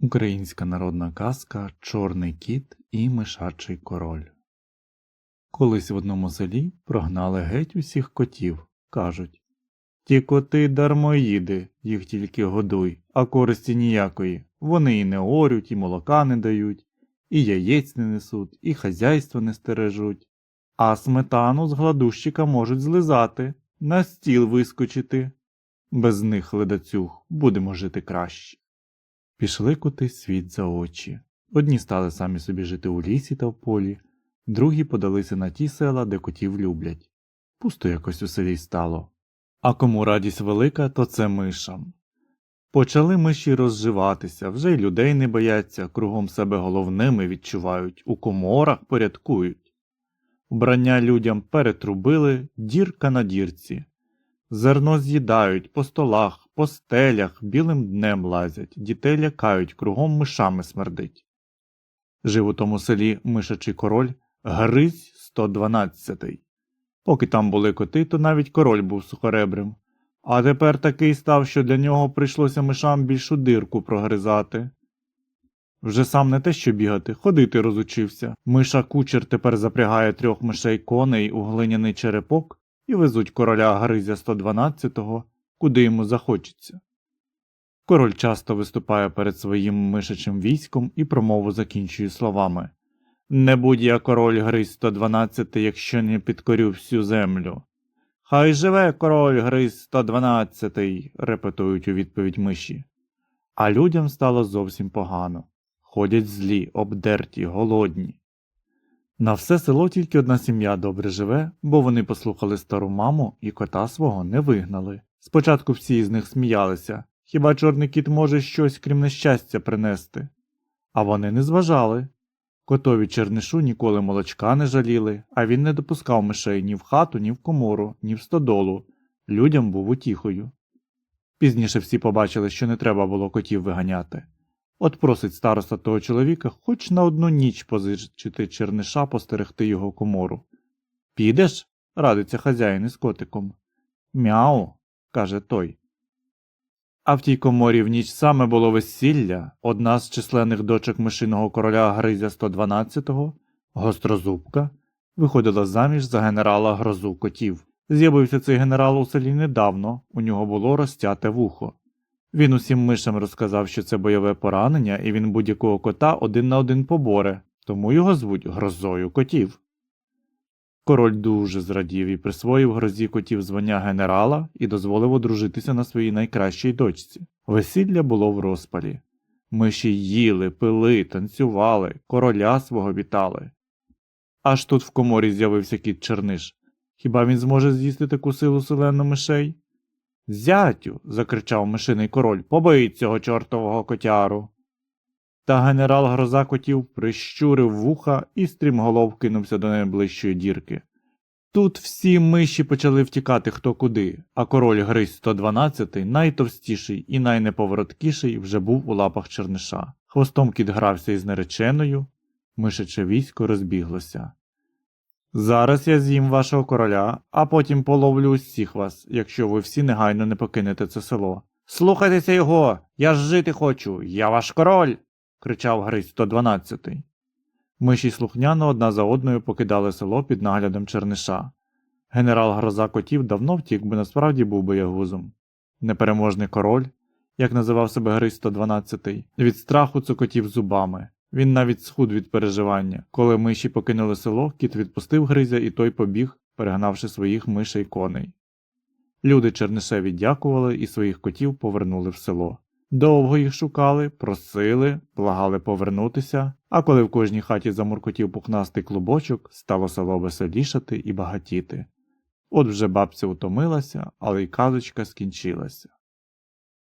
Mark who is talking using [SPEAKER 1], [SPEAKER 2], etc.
[SPEAKER 1] Українська народна казка Чорний кіт і мишачий король. Колись в одному селі прогнали геть усіх котів. Кажуть Ті коти дармоїди, їх тільки годуй, а користі ніякої. Вони і не орють, і молока не дають, і яєць не несуть, і хазяйство не стережуть. А сметану з гладущика можуть злизати, на стіл вискочити. Без них, ледацюг, будемо жити краще. Пішли коти світ за очі. Одні стали самі собі жити у лісі та в полі, другі подалися на ті села, де котів люблять. Пусто якось у селі стало. А кому радість велика, то це мишам. Почали миші розживатися, вже й людей не бояться, кругом себе головними відчувають, у коморах порядкують. Вбрання людям перетрубили, дірка на дірці. Зерно з'їдають по столах, по стелях, білим днем лазять, дітей лякають, кругом мишами смердить. Жив у тому селі мишачий король Гризь 112. Поки там були коти, то навіть король був сухоребрим. А тепер такий став, що для нього прийшлося мишам більшу дирку прогризати. Вже сам не те що бігати, ходити розучився. Миша кучер тепер запрягає трьох мишей коней у глиняний черепок і везуть короля Гризя 112-го, куди йому захочеться. Король часто виступає перед своїм мишачим військом і промову закінчує словами Не будь я король Гриз 112, якщо не підкорю всю землю. Хай живе король Гриз 112, репетують у відповідь миші. А людям стало зовсім погано. Ходять злі, обдерті, голодні. На все село тільки одна сім'я добре живе, бо вони послухали стару маму і кота свого не вигнали. Спочатку всі з них сміялися хіба чорний кіт може щось крім нещастя принести? А вони не зважали. Котові чернишу ніколи молочка не жаліли, а він не допускав мишей ні в хату, ні в комору, ні в стодолу. Людям був утіхою. Пізніше всі побачили, що не треба було котів виганяти. От просить староста того чоловіка хоч на одну ніч позичити черниша постерегти його комору. Підеш? радиться хазяїн із котиком. Мяу, каже той. А в тій коморі в ніч саме було весілля, одна з численних дочок мишиного короля Гризя 112-го, гострозубка, виходила заміж за генерала грозу котів. З'явився цей генерал у селі недавно, у нього було розтяте вухо. Він усім мишам розказав, що це бойове поранення, і він будь-якого кота один на один поборе, тому його звуть грозою котів. Король дуже зрадів і присвоїв грозі котів звання генерала і дозволив одружитися на своїй найкращій дочці. Весілля було в розпалі. Миші їли, пили, танцювали, короля свого вітали. Аж тут в коморі з'явився кіт Черниш. Хіба він зможе з'їсти таку силу селену мишей? Зятю. закричав мишиний король, побий цього чортового котяру. Та генерал гроза котів прищурив вуха і стрімголов кинувся до найближчої дірки. Тут всі миші почали втікати хто куди, а король Гризь 112, найтовстіший і найнеповороткіший, вже був у лапах черниша. Хвостом кіт грався із нареченою, мишаче військо розбіглося. Зараз я з'їм вашого короля, а потім половлю усіх вас, якщо ви всі негайно не покинете це село. Слухайтеся його, я ж жити хочу, я ваш король. кричав Гриць 112. Миші слухняно одна за одною покидали село під наглядом черниша. Генерал Гроза котів давно втік, бо насправді був боягузом. Непереможний король, як називав себе Гриць 112, від страху цокотів зубами. Він навіть схуд від переживання. Коли миші покинули село, кіт відпустив Гризя і той побіг, перегнавши своїх мишей коней. Люди Чернишеві дякували і своїх котів повернули в село. Довго їх шукали, просили, благали повернутися, а коли в кожній хаті замуркотів пухнастий клубочок, стало село веселішати і багатіти. От вже бабця утомилася, але й казочка скінчилася.